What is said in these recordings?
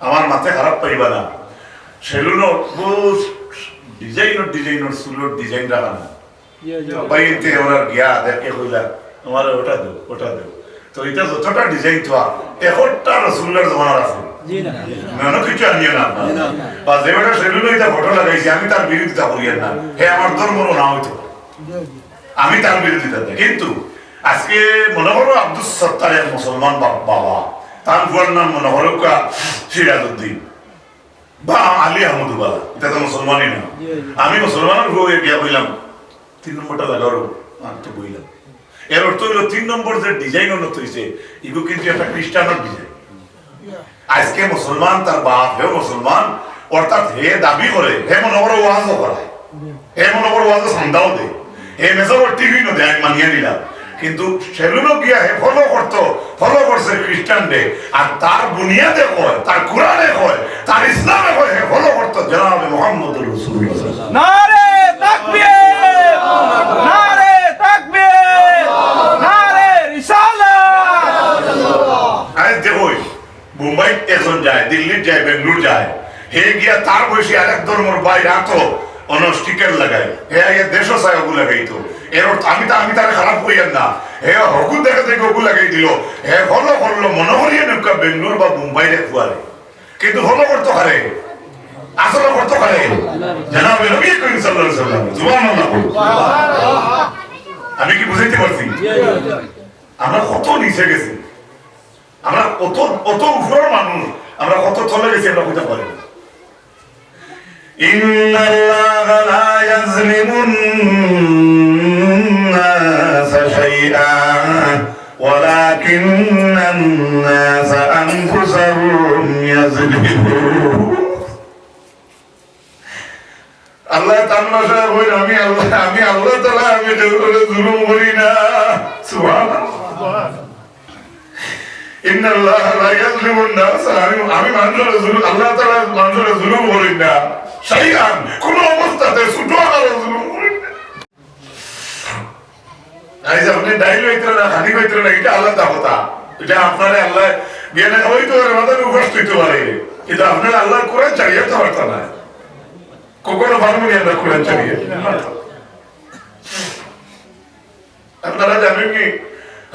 আমার মাথায় খারাপ পাইবা না। সেলুনো ডিজাইনর ডিজাইনর চুলোর ডিজাইন রাখা না। বাইতে ওরা গিয়া দেখে কইলা আমার ওটা দেও ওটা দেও। তো এটা যতটা ডিজাইন থা একটা রসুল্লার জমানার আছে। কিছু আনিয়ে না। বা যে বেটা সেলুনো এটা ফটো লাগাইছি আমি তার বিরোধিতা করি না। হে আমার ধর্মরও না হইতো আমি তার বিরোধিতা কিন্তু আজকে মনে করো আব্দুল সত্তারের মুসলমান বাবা তার বুয়ার নাম মনে করো কা সিরাজউদ্দিন। বা আলী আহমদুবালা এটা তো মুসলমানই না। আমি মুসলমানের হয়ে গিয়া বললাম তিন নম্বরটা লাগারো আমি তো বইলাম। এর অর্থ হইল তিন নম্বর যে ডিজাইন উন্নত হয়েছে এগুলো কিন্তু একটা খ্রিস্টানের ডিজাইন আজকে মুসলমান তার বাপ হে মুসলমান অর্থাৎ হে দাবি করে হে মনে করো ওয়াজও করায় হে মনে করো ওয়াজও সন্ধ্যাও দে। হে মেসর টিভি নো দেয় মানিয়ে নিলাম। কিন্তু সেলুনো গিয়া হে ফলো করতো ফলো করছে খ্রিস্টান ডে আর তার বুনিয়াদে কয় তার কোরআনে কয় তার ইসলামে কয় হে ফলো করতো জনাবে মোহাম্মদ রসুল্লাহ নারে তাকবীর নারে তাকবীর নারে রিসালাত আরে দেখোই মুম্বাই এখন যায় দিল্লি যায় বেঙ্গলোর যায়। হে গিয়া তার বয়সী আরেক ধর্মের বাইরে আতো স্টিকার হে দেশ এর আমি আমি তার খারাপ না। হে হকু দেখে লাগাই দিল। হে মনে করিয়ে বেঙ্গলোর বা কিন্তু করতে পারে করতে পারে নবী করিম সাল্লাল্লাহু আলাইহি ওয়াসাল্লাম সুবহানাল্লাহ। আমি কি বুঝাইতে পারছি? আমরা কত নিচে গেছি। আমরা কত কত উপরের মানুষ আমরা কত চলে গেছি, আমরা বুঝতে পারি না। إن الله لا يظلم الناس شيئا ولكن الناس أنفسهم يظلمون আল্লাহ তান্নাশা কই আমি আল্লাহ আমি আল্লাহ তাআলা আমি জুলুম করি না সুবহানাল্লাহ ইন্ন আল্লাহ লা ইয়াজলিমু নাস আমি আমি মানুষের জুলুম আল্লাহ তাআলা মানুষের জুলুম করি না শাইআন কোন অবস্থাতে ছোট আকারে জুলুম করি না আই যে আপনি ডাইল হইতে না, হানি হইতে না, এটা আলাদা কথা। এটা আপনারে আল্লাহ বিয়ানে হইতে পারে, মাথায় উপস্থিত হইতে পারে। কিন্তু আপনার আল্লাহ কোরআন চালিয়ে তো পারত না। কখনো পারবেন আমরা কোরআন চালিয়ে আপনারা জানেন কি?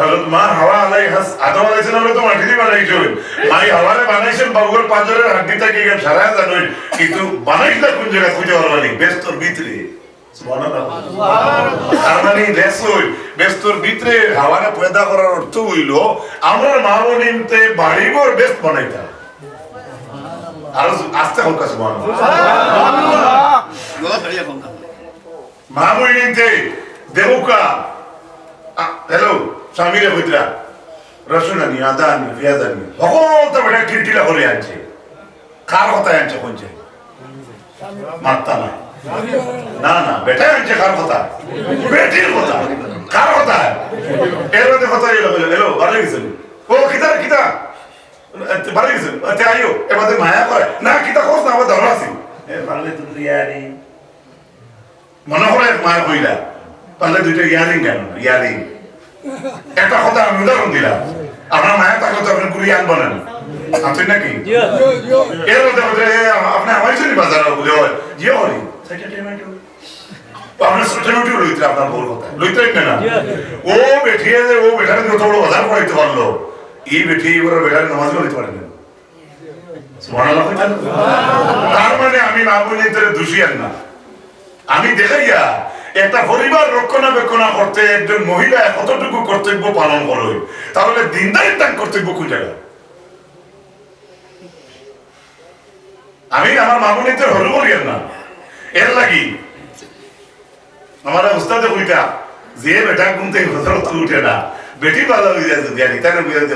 হযরত মা হাওয়া আলাইহাস আদম আলাইহিস তো মাটি দিয়ে বানাইছেন মাই হাওয়ারে বানাইছেন বাবুর পাঁজরের হাড্ডি থেকে গেল সারা জানেন কিন্তু বানাইলা কোন জায়গা খুঁজে পারবানি ব্যস্তর ভিতরে। সুবহানাল্লাহ তার মানে ব্যস্তর ভিতরে হাওয়ারে পয়দা করার অর্থ হইল, আমরা মা বোনিনতে বাড়িঘর ব্যস্ত বানাইতাম। আস্তে হোক সুবহানাল্লাহ দেবুকা হ্যালো। স্বামীরে হইতরা রসুন আনি আদা আনি পেঁয়াজ আনি সকল তো বেটা কিরকিরা করে আনছে। কার কথায় আনছে কোনছে মাত্তা না না না বেটা আনছে কার কথা? বেটির কথা। কার কথা? এর মধ্যে কথা এলো এলো ভালো গেছেন। ও, কিতা কিতা? ভালো গেছেন? তে আইও এবারে মায়া করে না, কিতা খোঁজ না, আমার ধরা আছি। পারলে তুমি ইয়ারি। মনে করে মায়া কইলা পারলে দুইটা ইয়ারিং কেন? ইয়ারিং। একটা কথা আমি উদাহরণ দিলাম। আপনার মায়ের থাকলে তো আপনি কুড়িয়ে আনব না আনছেন নাকি এর মধ্যে মধ্যে আপনি আমার জন্য বাজার বলে হয় হরি আপনার লইতে আপনার কথা। লইতে না? ও বেঠিয়ে যে ও বেটারে যত বড় বাজার করাইতে পারল। এই বেঠি এবার বেটারে নামাজ পড়াইতে পারে না। তার মানে আমি মা দোষী আর না। আমি দেখাইয়া একটা পরিবার রক্ষণাবেক্ষণ করতে একজন মহিলা কতটুকু কর্তব্য পালন করে তাহলে দিনদারি তার কর্তব্য কোন জায়গায় আমি আমার মামুনিতে হল বলিয়ার না এর লাগি, আমার উস্তাদে কইতা, যে বেটা ঘুমতে হজরত উঠে না, বেটি ভালো হয়ে যায় যদি আনি তাই না বুঝে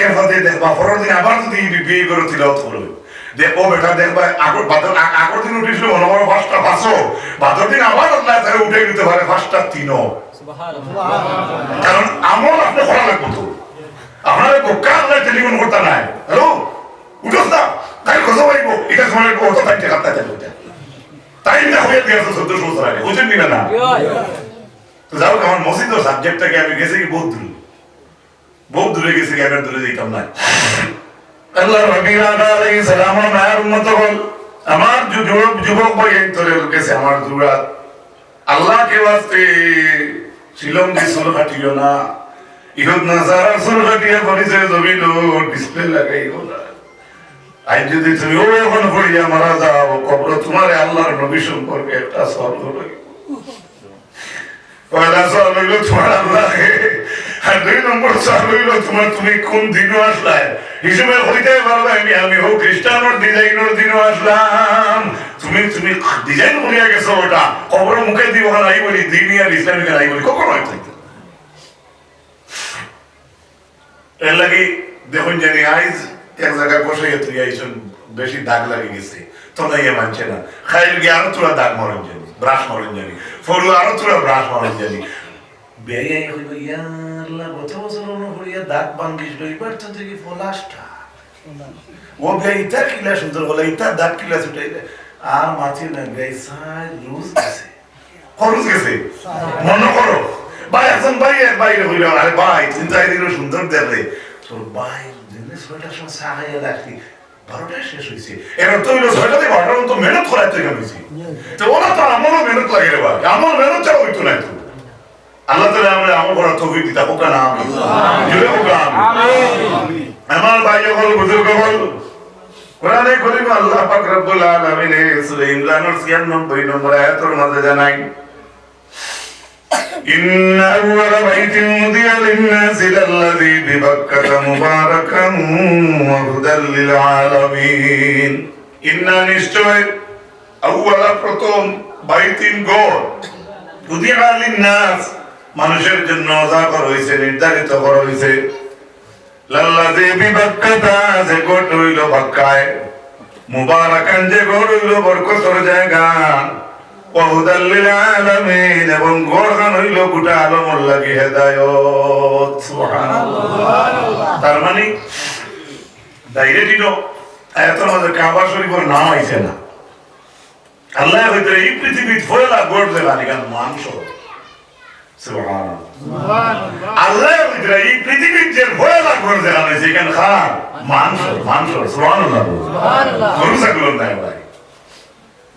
এর মধ্যে দেখবা পরের দিন আবার যদি বিয়ে করে তিলত করবে দেখো বেটা দেখবা আগর বাদর আগর দিন উঠেছিল মনে পাঁচটা বাদর দিন আবার আল্লাহ তারা উঠে দিতে পারে পাঁচটা তিনও। কারণ আমল আপনি করা লাগবো তো। আপনার বোকা আল্লাহ টেলিফোন করতে নাই। হ্যালো উঠোস না। তাই কথা বলব। এটা সময় কত তাই টাকা তাই তাই না হয়ে গেছে আগে। বুঝেন না? যাও আমার মসজিদ সাবজেক্টটাকে আমি গেছি কি বহুত দূরে বহুত দূরে গেছি আর দূরে যেতাম না আল্লাহ রবির আলাইহিস সালাম আমার উম্মত হল, আমার যুবক যুবক ভাই তোরে গেছে আমার দুরাত আল্লাহ কে ওয়াস্তে শিলং দি সুল কাটিও না, ইহুদ না সারা কাটিয়া পরিচয় জমিল ডিসপ্লে লাগাইও না। আজ যদি তুমি ও এখন পড়িয়া মারা যাও, কবর তোমার আল্লাহর নবী সম্পর্কে একটা স্বর্গ রইল পয়লা হইল তোমার আর দুই নম্বর তোমার তুমি কোন দিনও হিসেবে হইতে পারবে আমি আমি হোক দিনও আসলাম। তুমি তুমি ডিজাইন করিয়া গেছো ওটা কবর মুখে দিব বলি দিনই আর ইসলামিক নাই বলি, কখন হয়তো এর লাগি দেখুন জানি, আইজ এক জায়গায় বসে আইসন, বেশি দাগ লাগে গেছে তো মানছে না। খাইল গিয়ে আরও তোরা দাগ মরণ জানি। ফরু আরও তোরা ব্রাশ মরণ জানি বেয়াই হইব ইয়াল্লা গত বছর অনুভরিয়া দাগ ভাঙ্গিস এবার তো দেখি ফলাসটা ও বেয়া ইতা কিলা সুন্দর বলে ইতা দাগ কিলা ছুটাইলে আর মাছি না বেয়াই সাই লুজ গেছে। খরচ গেছে? মনে করো ভাই একজন ভাই এক বাইরে হইল। আরে ভাই চিন্তা দিল সুন্দর দেখলে তোর ভাই দিনে ছয়টার সময় চা খাইয়া রাখলি বারোটায় শেষ হয়েছে। এবার তো হইল ছয়টা থেকে বারোটার মতো মেহনত করাই তো গেছি তো ওরা তো আমারও মেহনত লাগে রে ভাই। আমার মেহনত ছাড়া হইতো না তো আল্লাহ তালা আমরা আমল করার তৌফিক দিতা। হোকা না আমি আমার ভাই হল বুজুর্গ হল কোরআনে করিম আল্লাহ পাক রব্বুল আলামিন সূরা ইমরানের 96 নম্বর আয়াতের মধ্যে জানাই إن أول بيت وضع للناس للذي ببكة مباركا وهدى للعالمين إن নিশ্চয় أول প্রথম বাইতিন গড় উদিয়া লিন্নাস মানুষের জন্য যা করা হয়েছে নির্ধারিত করা হয়েছে লাল্লাযী বিবাক্কাতা যে গোট হইল বাক্কায় মুবারাকান যে গোট হইল বরকতর জায়গা ওহুদাল্লিল আলামিন এবং হইল গোটা আলমর লাগি হেদায়ত। সুবহানাল্লাহ। তার মানে ডাইরেক্ট ইনো আয়াতের মধ্যে কাবা শরীফের নাম আইছে না। আল্লাহ হইতে এই ফয়লা দেবা নিকান মাংস আল্লাহ হইতে এই পৃথিবীর যে ফয়লা এখান খান মাংস মাংস সুবহানাল্লাহ। গরু ছাগল নাই ভাই।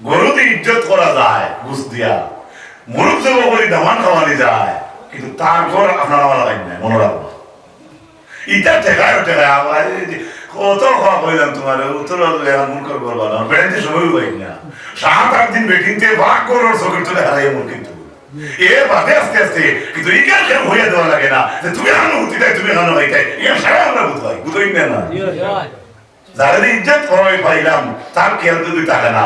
গরুতে ইজ্জত করা যায় ঘুষ দিয়া। মুরুখ জব করে দামান খাওয়ানি যায় কিন্তু তারপর আপনারা আমার লাগাই নাই মনে রাখব ইটা ঠেকায় ঠেকায় যে কত খাওয়া কইলাম তোমার উত্তর করবা না বেড়াইতে সময় পাই না। সাত আট দিন বেটিনতে ভাগ চোখের তুলে হারাই মন কিন্তু। এর বাদে আস্তে আস্তে কিন্তু ইকার কেন হইয়া দেওয়া লাগে না যে তুমি হানো হুতি তাই তুমি হানো ভাই তাই ইয়া সারা আমরা বুঝই না। না যারা ইজ্জত করাই পাইলাম তার খেয়াল যদি থাকে না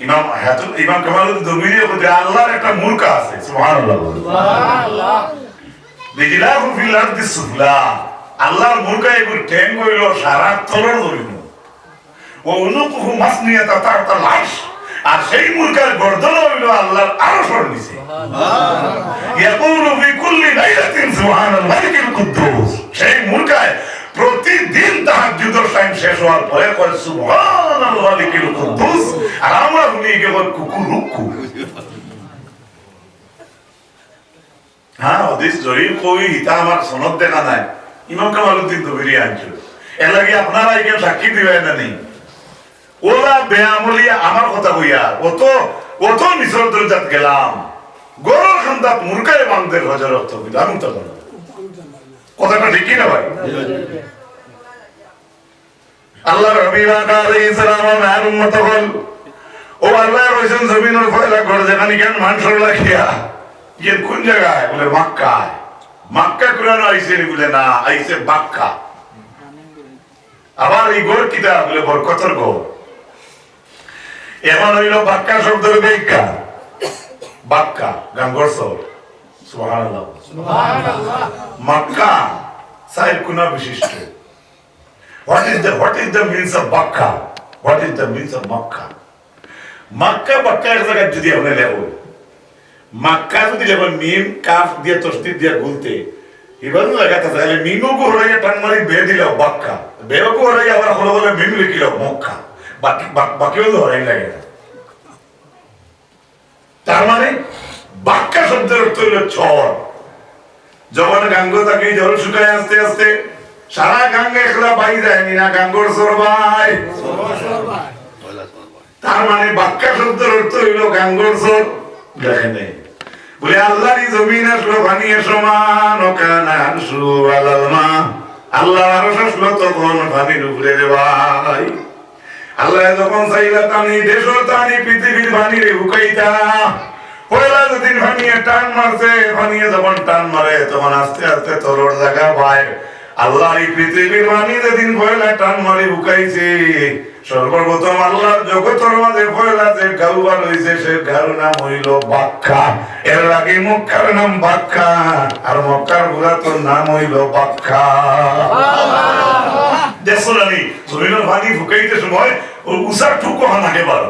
ইমাম হাতুল ইমাম কামালউদ্দিন দরমিরি বলতে আল্লাহর একটা মূর্খা আছে সুবহানাল্লাহ সুবহানাল্লাহ বিজলাহু ফিল আরদি সুফলা আল্লাহর মূর্খা এগুলো ঠ্যাং হইল সারা তলর ধরিল ও অনুকুহু মাসনিয়াতা তার লাশ আর সেই মূর্খার গর্দন হইল আল্লাহর আরও সর নিছে ইয়াকুলু ফি কুল্লি লাইলাতিন সুবহানাল মালিকিল কুদ্দুস। সেই মূর্খায় প্রতিদিন তাহাজ্জুদের টাইম শেষ হওয়ার পরে কয় সুবহানাল মালিকিল কুদ্দুস, আর আমরা শুনি কে কয় কুকুর রুক্কু হ্যাঁ কই ইতা আমার সনদ দেখা নাই। ইমাম আনছিল। এর লাগে আপনারা এখানে সাক্ষী দিবেন না নেই বেআমলি আমার কথা কইয়া, অত অত মিশর দরজাত গেলাম। গরর খান্দাত মুরগায় বান্ধে হজর অর্থ কইল আমি তো কথাটা ঠিকই না ভাই? আল্লাহ রবি আলাইহিস সালাম আর উম্মত হল। ও আল্লাহ রইছেন জমিনের ফয়লা করে যেখানে কেন মানুষের লাগিয়া? যে কোন জায়গায়? বলে মক্কায়। মক্কা কুরানো আইছে নি বলে না, আইছে বাক্কা। আবার এই গোর কিতা? বলে বরকতর গোর। এখন হইল বাক্কা শব্দের বেক্কা বাক্কা, গাঙ্গর সুবহানাল্লাহ মক্কা সাহেব কুনা বিশিষ্ট is the what is the means of Makkah? What is the means of Makkah? Makkah Makkah এক জায়গায় যদি আপনি লেখো মাক্কা যদি লেখো মিম কাফ দিয়ে তস্তি দিয়ে গুলতে এবার লাগাতে তাহলে মিমও হরাইয়া টান মারি বে দিল বাক্কা বেও হরাইয়া আবার হলো বলে মিম লিখিল মক্কা বাকি বাকি হলো হরাই লাগে না। তার মানে বাক্কা শব্দের অর্থ হলো ছড় যখন গাঙ্গ তাকে জল শুকায় আস্তে আস্তে, সারা গাঙ্গে একলা বাই যায়নি না গাঙ্গর সরবাই তার মানে বাক্কা শব্দের অর্থ হইল গাঙ্গর সর দেখে নেই। বলে আল্লাহরই জমিন আসলো পানিয়ে সমান ও কানা আনসু আলাল আল্লাহ আরও আসলো তখন পানির উপরে আল্লাহ যখন চাইলা টানি দেশও টানি পৃথিবীর পানিরে হুকাইতা। পয়লা যেদিন ভানিয়ে টান মারছে ভানিয়ে যখন টান মারে তখন আস্তে আস্তে তরর জায়গা পায় আল্লাহ এই পৃথিবীর পানি যেদিন পয়লা টান মারে হুকাইছে। সর্বপ্রথম আল্লাহর জগতর মাঝে পয়লা যে গাউবার হইছে সে গারু নাম হইল বাক্কা। এর আগে মক্কার নাম বাক্কা আর মক্কার পুরাতন নাম হইল বাক্কা। আমি জমিনের পানি ফুকাইতে সময় ও উষার ঠুকো হানাকে পারো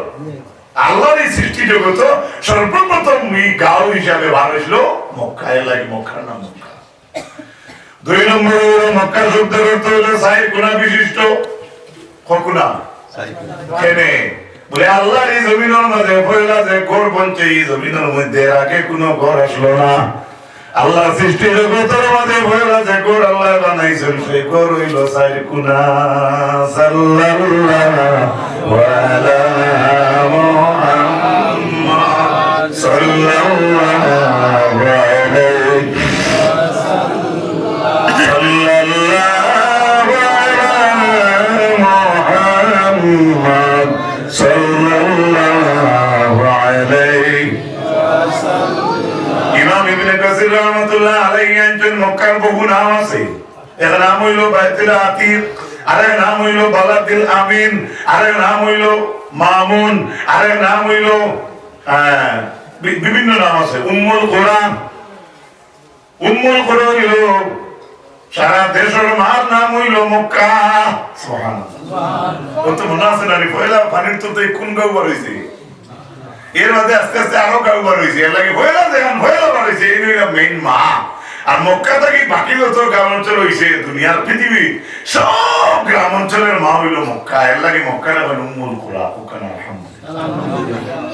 আল্লাহর এই সৃষ্টি জগত সর্বপ্রথম গাঁও হিসাবে বার হয়েছিল মক্কা। মক্কা। দুই নম্বর মক্কা শব্দের অর্থ হলো বিশিষ্ট। ককুনা কেনে? বলে আল্লাহর এই জমিনের মাঝে পয়লা যে ঘর বনছে এই জমিনের মধ্যে আগে কোনো ঘর আসলো না। আল্লাহ সৃষ্টি জগতের মাঝে পয়লা যে ঘর আল্লাহ বানাইছেন সেই ঘর হইল সাইর কুনা সাল্লাল্লাহু আলা ইবনে কাসির রহমাতুল্লাহ আলাইহি একজন মক্কার বহু নাম আছে। এর নাম হইল বাইতুল আতিক, আরেক নাম হইল বালাদিল আমিন, আরেক নাম হইল মামুন, আরেক নাম হইল বিভিন্ন নাম আছে। উম্মুল কোরআন উম্মুল কোরআন হইল সারা দেশের মার নাম হইল মক্কা। ও তো মনে আছে না পয়লা পানির তো কোন গাঁও বার হইছে? এর মধ্যে আস্তে আস্তে আরও গাঁও বার হয়েছে এর লাগে ভয়লা দেখেন ভয়লা বার হয়েছে এই নিয়ে মেইন মা। আর মক্কা থেকে বাকি যত গ্রাম অঞ্চল হয়েছে দুনিয়ার পৃথিবী সব গ্রাম অঞ্চলের মা হইল মক্কা। এর লাগে মক্কা না উম্মুল কুরা ওখান আলহামদুলিল্লাহ।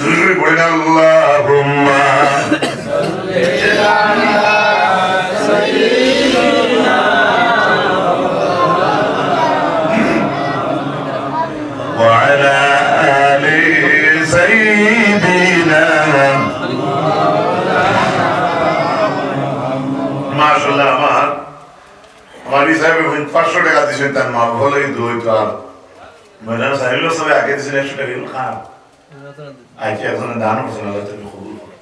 জোরে বলেন আমার আমার হিসাবে পাঁচশো টাকা দিয়েছেন, তার মা বলে দুই তার মহিলা সাহেব সবাই আগে দিয়েছেন একশো টাকা খারাপ আজকে এখন দান করছেন আল্লাহ তুমি কবুল করো।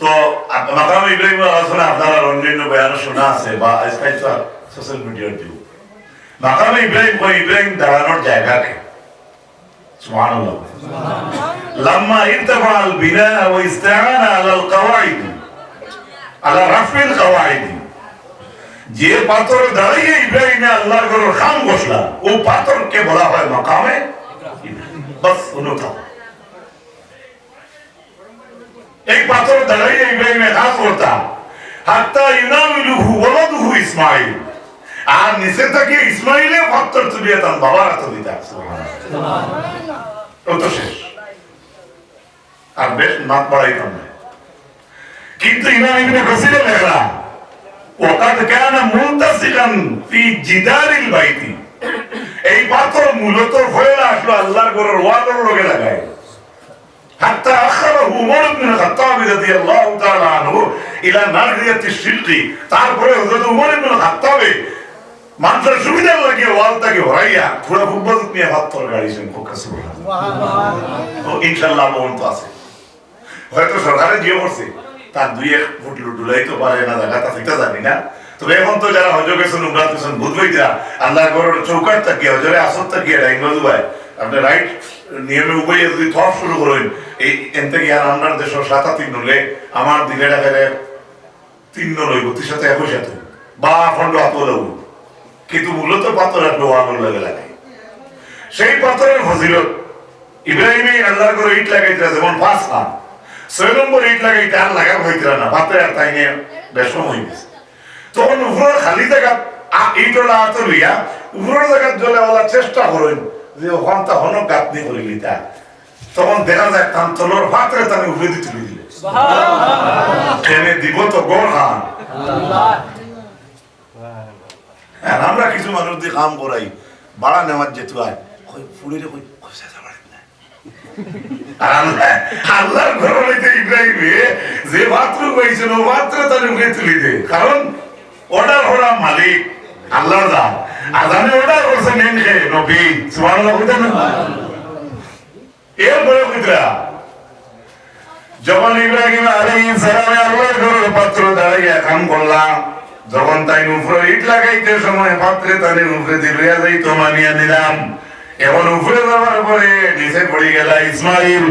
তো আপ- মাকাম ইব্রাহিম আলোচনা আপনারা অন্যান্য বয়ান শোনা আছে বা আজকাল তো সোশ্যাল মিডিয়ার যুগ মাকামে ইব্রাহিম কই ইব্রাহিম দাঁড়ানোর জায়গাকে সুবহানাল্লাহ لما ارتفع البناء واستعان على القواعد على رفع القواعد যে পাথরে দাঁড়িয়ে ইব্রাহিমে আল্লাহর ঘরের খাম বসলা ও পাথরকে বলা হয় মাকামে বাস অনুতা এই পাথর দাঁড়িয়ে ইব্রাহিমে কাজ করতা হাত্তা ইউনামিলুহু ওয়ালাদুহু ইসমাইল। আর নিচে থেকে ইসমাইলে ভক্তর তুলিয়ে তার বাবার হাতে দিতে ও তো শেষ। আর বেশ নাক বাড়াইতাম না। কিন্তু ইমাম ইবনে কাসিরে লেখা ওকাদ কানা মুনতাসিকান ফি জিদারিল বাইতি। এই পাথর মূলত হয়ে আসলো আল্লাহর ঘরের ওয়ালের লগে লাগায় حتى أخره عمر بن الخطاب رضي الله تعالى عنه إلى ناحية الشرق তারপরে হযরত উমর ইবনে খাত্তাব মানুষের সুবিধার লাগে ওয়ালটাকে হরাইয়া পুরো ফুটবল নিয়ে পাথর গাড়িছেন কোকা সুবহানাল্লাহ ও ইনশাআল্লাহ মন তো আছে হয়তো সরকারে যে করছে তার দুই এক ফুট ডুলাই তো পারে না জায়গাটা সেটা জানি না তবে এখন তো যারা হজর গেছেন উমরা গেছেন বুঝবেই যা আল্লাহ ঘরের চৌকাট থাকিয়ে হজরে আসর থাকিয়ে ডাইন বাজু ভাই আপনি রাইট নিয়মে উপায়ে যদি থপ শুরু করেন, এই এন থেকে আর আমরা দেশের সাতা তিন হলে আমার দিলে ডাকারে তিন লইব তিন সাথে একই সাথে। বা খন্ড হাত লইব কিন্তু মূলত পাথর আপনি ওয়ানোর লাগে লাগাই। সেই পাথরের ফজিলত ইব্রাহিমে আল্লাহর করে ইট লাগাইতে যেমন পাঁচ নাম ছয় নম্বর ইট লাগাইতে আর লাগা হইতে না পাতে আর তাই নিয়ে বেশম হয়ে গেছে। তখন উপরের খালি জায়গা ইট ওলা হাতে লইয়া, উপরের জায়গা জ্বলে চেষ্টা করেন যে ওখান গাঁতনি তখন দেখা যায় তান তলর পাত্রে তানে উপরে দিয়ে দিলে। ট্রেনে দিব তো খান হ্যাঁ, আমরা কিছু মানুষ দিয়ে কাম করাই। বাড়া নেওয়ার যেতু আয়। কই ফুড়িরে কই কই সাজা আর আল্লাহ আল্লাহর ঘর হইতে ইব্রাহিমে যে পাত্র পাইছেন ও পাত্র তার মুখে তুলি দে। কারণ অর্ডার করা মালিক আল্লাহ দা আজানে অর্ডার করছে নেন খে নবী সুবহানাল্লাহ কইতেন না এরপরে কইতরা যখন ইব্রাহিম আলাইহিস সালামে আল্লাহর ঘরের পাত্র দাঁড়াইয়া কাম করলাম যখন তাই উপরে ইট লাগাইতে সময় পাত্রে তাদের উপরে দিলিয়া যাই তো মানিয়া নিলাম এখন উপরে যাওয়ার পরে নিচে পড়ে গেল ইসমাইল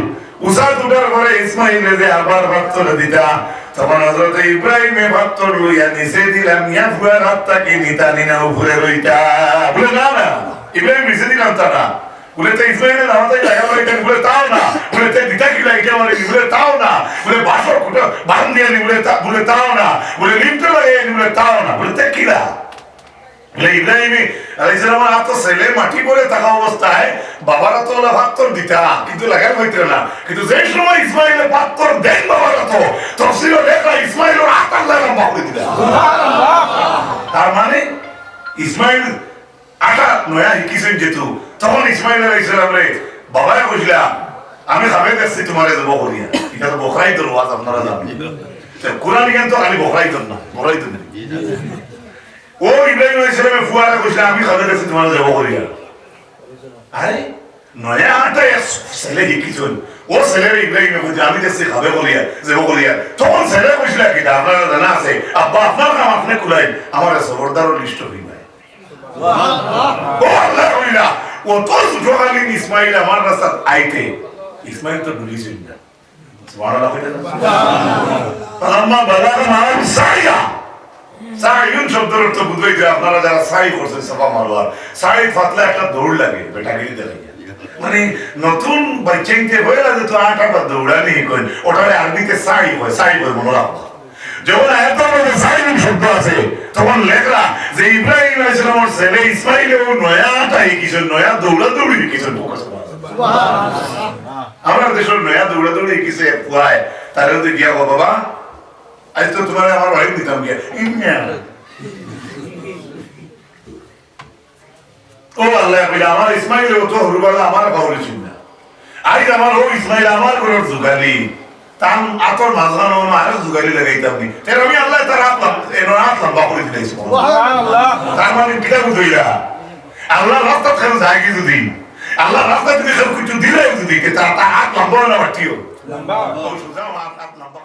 উষা দুটার পরে ইসমাইল যে আবার পাত্র দিতা তখন হজরত ইব্রাহিমে পাত্র লইয়া নিচে দিলাম, ইয়া ফুয়ার হাতটাকে নিতা নিনা উপরে রইতা? বলে, না না, ইব্রাহিম নিচে দিলাম তো না। না। না। না। ছেলে, মাটি থাকা বাবারা তো ওলা পাত্তর দিতা, কিন্তু লাগাই হইতে না। কিন্তু যে সময় ইসমাইলের পাত্তর দেন বাবারা তো তফসিল লেখা ইসমাইলের হাত আল্লাহ লম্বা করে দিলা তার মানে ইসমাইল আটা নয়া শিকিছেন যেহেতু তখন ইসমাইল রে বাবায় কইলা আমি খাবে দেখছি তোমারে করিয়া এটা তো বখরাই তো আপনারা জানেন কোরআন তো খালি বখরাই তো না বখরাই তো না। ও ইব্রাহিম ফুয়ারা আমি দেখছি তোমারে আরে নয়া আটা ছেলে ও আমি দেখছি করিয়া দেব করিয়া তখন ছেলে কইলা কি আপনারা জানা আছে? আব্বা আপনার নাম আপনি কুলাই আমার সবরদারও লিস্ট হই ও আল্লাহ কইলা ও তো সুযোগালীন ইসমাইল আমার রাস্তাত আইতে ইসমাইল তো ডুলিছেন না সুবহানাল্লাহ আম্মা বালাগা মারাম সাইয়া সাইয়ুন শব্দের অর্থ বুঝবেই যে আপনারা যারা সাই করছেন সাফা মারওয়ার সাই ফাতলা একটা দৌড় লাগে বেটাগিরি দেখে মানে নতুন শব্দ আছে তখন লেখলা যে ইব্রাহিম সালামের ছেলে ইসমাইল ও নয়াটা কিছু নয়া দৌড়া দৌড়ি কিছু আমরা দেশের নয়া দৌড়া দৌড়ি কিছু পুয়ায় তার মধ্যে গিয়া গো বাবা আজ তো তোমার আমার বাড়ি দিতাম গিয়া। ও আল্লাহ কইলা আমার ইসমাইল ও তো হরুবালা আমার বাউলে চিন্তা। আজ আমার ও ইসমাইল আমার ঘরের জুগালি। তাম আতর মাঝখানে ono আরও জুগালি লাগাইতাম নি। এর আমি আল্লাহ তার আপলাম এর আপলাম বাপুরি দিলাই সুবহানাল্লাহ। তার মানে কিটা বুঝইলা আল্লাহ রাস্তা খেলে যায় কি যদি? আল্লাহ রাস্তা থেকে সব কিছু দিলাই যদি কে তার হাত লম্বা না বাটিও লম্বা। ও সুজা হাত লম্বা